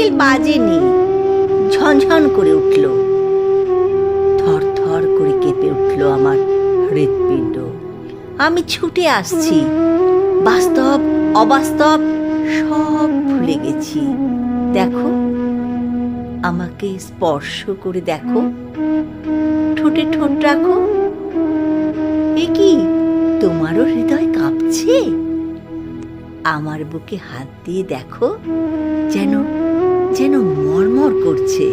Bell বাজেনি ঝনঝন করে উঠল। থর থর করে কেঁপে উঠল আমার হৃৎপিণ্ড। আমি ছুটে আসছি। বাস্তব, অবাস্তব, সব ভুলে গেছি। দেখো, আমাকে স্পর্শ করে দেখো। ঠোঁটে ঠোঁট রাখো। এ কি? তোমারও হৃদয় কাঁপছে? আমার বুকে হাত দিয়ে দেখো যেন যেন মরমর করছে।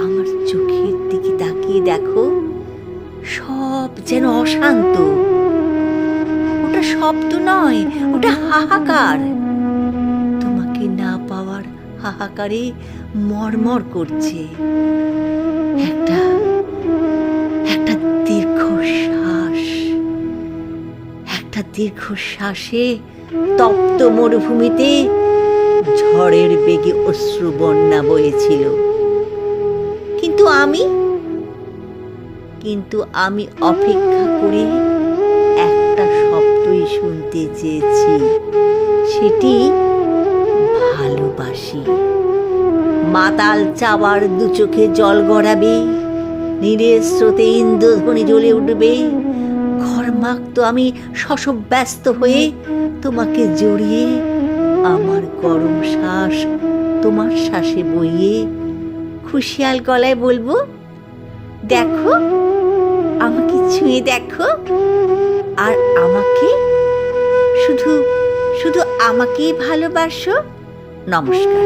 আমার চোখের দিকে তাকিয়ে দেখো, সব যেন অশান্ত। ওটা শব্দ নয়, ওটা হাহাকার। তোমাকে না পাওয়ার হাহাকারে মরমর করছে। একটা একটা দীর্ঘশ্বাস। একটা দীর্ঘশ্বাসে তপ্ত মরুভূমিতে ঝড়ের বেগে অশ্রু বন্যা বয়েছিল। কিন্তু আমি? কিন্তু আমি অপেক্ষা করে একটা শব্দই শুনতে চেয়েছি। সেটি ভালোবাসি। মাতাল চাওয়ার দু চোখে জল গড়াবে নীরের স্রোতে ইন্দ্রধ্বনি জ্বলে উঠবে। ঘরমাক্ত আমি শশব ব্যস্ত হয়ে তোমাকে জড়িয়ে আমার গরম শ্বাস তোমার শ্বাসে বইয়ে খুশিয়াল গলায় বলব, দেখো, আমাকে ছুঁয়ে দেখো, আর আমাকে শুধু শুধু আমাকেই ভালোবাসো। নমস্কার।